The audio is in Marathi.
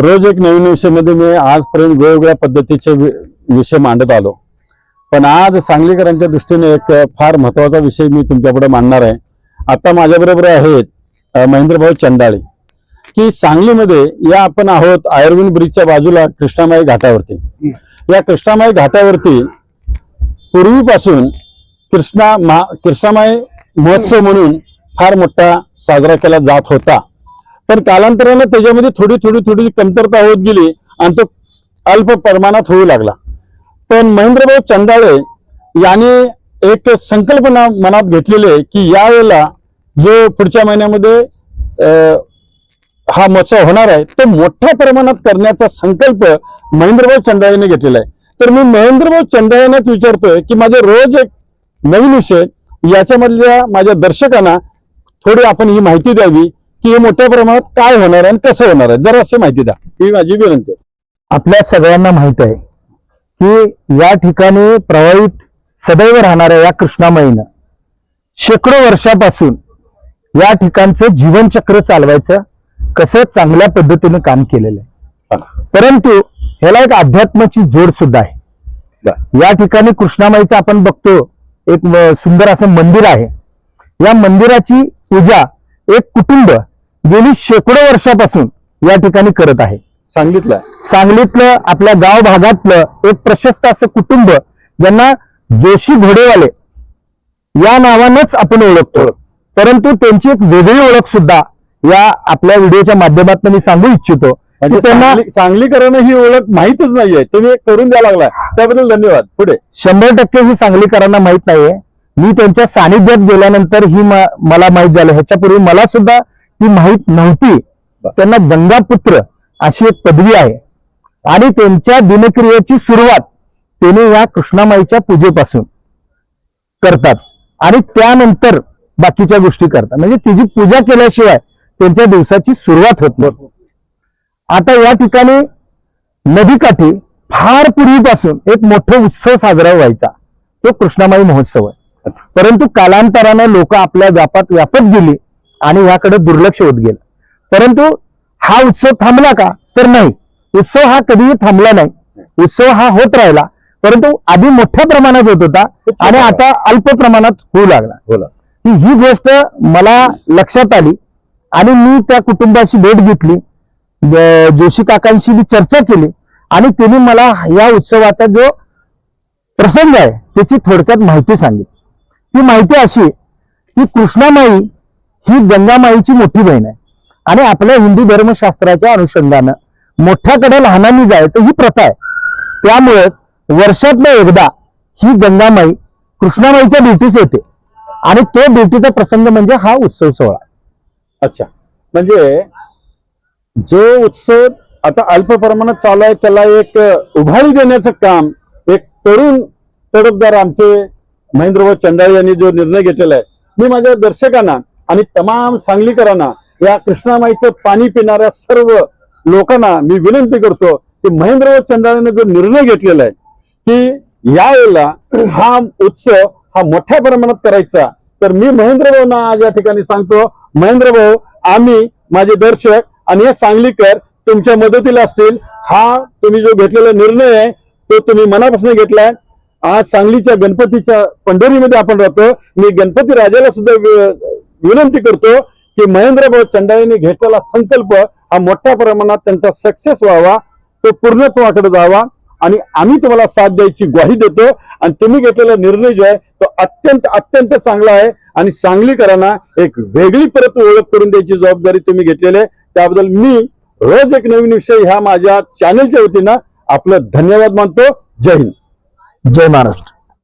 रोज एक नवीन विषयामध्ये मी आजपर्यंत वेगवेगळ्या पद्धतीचे वि- विषय मांडत आलो. पण आज सांगलीकरांच्या दृष्टीने एक फार महत्त्वाचा विषय मी तुमच्यापुढे मांडणार आहे. आता माझ्याबरोबर आहेत महेंद्रभाऊ चंदाळे. की सांगलीमध्ये या आपण आहोत आयुर्वेद ब्रिजच्या बाजूला कृष्णामाई घाटावरती. या कृष्णामाई घाटावरती पूर्वीपासून कृष्णा महा कृष्णामाई महोत्सव म्हणून फार मोठा साजरा केला जात होता. पण कालांतराने त्याच्यामध्ये थोडी थोडी थोडी कमतरता होत गेली आणि तो अल्प प्रमाणात होऊ लागला. पण महेंद्रभाऊ चंदाळे यांनी एक संकल्पना मनात घेतलेली आहे की यावेळेला जो पुढच्या महिन्यामध्ये हा महोत्सव होणार आहे तो मोठ्या प्रमाणात करण्याचा संकल्प महेंद्रभाऊ चंदाळेने घेतलेला आहे. तर मी महेंद्रभाऊ चंदाळेनेच विचारतोय की माझे रोज एक नवीन विषय याच्यामधल्या माझ्या दर्शकांना थोडी आपण ही माहिती द्यावी. की हे मोठ्या प्रमाणात काय होणार आहे आणि कसं होणार आहे? जरा अशी माहिती द्या. ही माझी विनंती आहे. आपल्या सगळ्यांना माहीत आहे की या ठिकाणी प्रवाहित सदैव राहणाऱ्या या कृष्णामाईनं शेकडो वर्षापासून या ठिकाणचं जीवनचक्र चालवायचं कसं चांगल्या पद्धतीने काम केलेलं आहे. परंतु ह्याला एक अध्यात्माची जोड सुद्धा आहे. या ठिकाणी कृष्णामाईचं आपण बघतो एक सुंदर असं मंदिर आहे. या मंदिराची पूजा एक कुटुंब गेली शेकडो वर्षापासून या ठिकाणी करत आहे. सांगितलं. सांगलीतलं आपल्या गाव भागातलं एक प्रशस्त असं कुटुंब ज्यांना जोशी घोडेवाले या नावानंच आपण ओळखतो. परंतु त्यांची एक वेगळी ओळख सुद्धा या आपल्या व्हिडिओच्या माध्यमातून मी सांगू इच्छितो. म्हणजे त्यांना सांगली- सांगलीकरांना ही ओळख माहीतच नाहीये. तुम्ही करून द्या लागलाय. त्याबद्दल धन्यवाद. पुढे. शंभर टक्के ही सांगलीकरांना माहीत नाहीये. मी त्यांच्या सानिध्यात गेल्यानंतर ही मला माहीत झालं. ह्याच्यापूर्वी मला सुद्धा ही माहीत नव्हती. त्यांना गंगापुत्र अशी एक पदवी आहे. आणि त्यांच्या दिनक्रियेची सुरुवात त्यांनी या कृष्णामाईच्या पूजेपासून करतात. आणि त्यानंतर बाकीच्या गोष्टी करतात. म्हणजे तिची पूजा केल्याशिवाय त्यांच्या दिवसाची सुरुवात होत नाही. आता या ठिकाणी नदीकाठी फार पूर्वीपासून एक मोठा उत्सव साजरा व्हायचा. तो कृष्णामाई महोत्सव आहे. परंतु कालांतरानं लोक आपल्या व्यापात व्यापत गेली. आणि याकडे दुर्लक्ष होत गेलं. परंतु हा उत्सव थांबला का? तर नाही. उत्सव हा कधीही थांबला नाही. उत्सव हा होत राहिला. परंतु आधी मोठ्या प्रमाणात होत होता आणि आता अल्प प्रमाणात होऊ लागला. बोला की ही गोष्ट मला लक्षात आली आणि मी त्या कुटुंबाशी भेट घेतली. जोशी काकांशी मी चर्चा केली आणि त्यांनी मला या उत्सवाचा जो प्रसंग आहे त्याची थोडक्यात माहिती सांगितली. ती माहिती अशी की कृष्णामाई ही गंगामाईची मोठी बहीण आहे. आणि आपल्या हिंदू धर्मशास्त्राच्या अनुषंगानं मोठ्याकडे लहानांनी जायचं ही प्रथा आहे. त्यामुळेच वर्षातनं एकदा ही गंगामाई कृष्णामाईच्या भेटीस येते. आणि तो भेटीचा प्रसंग म्हणजे हा उत्सव सोहळा. अच्छा. म्हणजे जो उत्सव आता अल्प प्रमाणात चालू आहे त्याला एक उभारी देण्याचं काम एक तरुण तडफदार आमचे महेंद्रभाऊ चंदाळे यांनी जो निर्णय घेतलेला आहे मी माझ्या दर्शकांना आणि तमाम सांगलीकरांना या कृष्णामाईचं पाणी पिणाऱ्या सर्व लोकांना मी विनंती करतो की महेंद्रभाऊ चंद्राने जो निर्णय घेतलेला आहे की यावेळेला हा उत्सव हा मोठ्या प्रमाणात करायचा. तर मी महेंद्र भाऊना आज या ठिकाणी सांगतो महेंद्र भाऊ आम्ही माझे दर्शक आणि हे सांगलीकर तुमच्या मदतीला असतील. हा तुम्ही जो घेतलेला निर्णय आहे तो तुम्ही मनापासून घेतलाय. आज सांगलीच्या गणपतीच्या पंढरीमध्ये आपण राहतो. मी गणपती राजाला सुद्धा विनंती करतो की महेंद्रभाऊ चंडाळीने घेतलेला संकल्प हा मोठ्या प्रमाणात त्यांचा सक्सेस व्हावा तो पूर्णत्वाकडे जावा. आणि आम्ही तुम्हाला साथ द्यायची ग्वाही देतो. आणि तुम्ही घेतलेला निर्णय जो आहे तो अत्यंत अत्यंत चांगला आहे. आणि सांगलीकरांना एक वेगळी परत ओळख करून द्यायची जबाबदारी तुम्ही घेतलेली आहे. त्याबद्दल मी रोज एक नवीन विषय ह्या माझ्या चॅनलच्या वतीनं आपलं धन्यवाद मानतो. जय हिंद. जय महाराष्ट्र.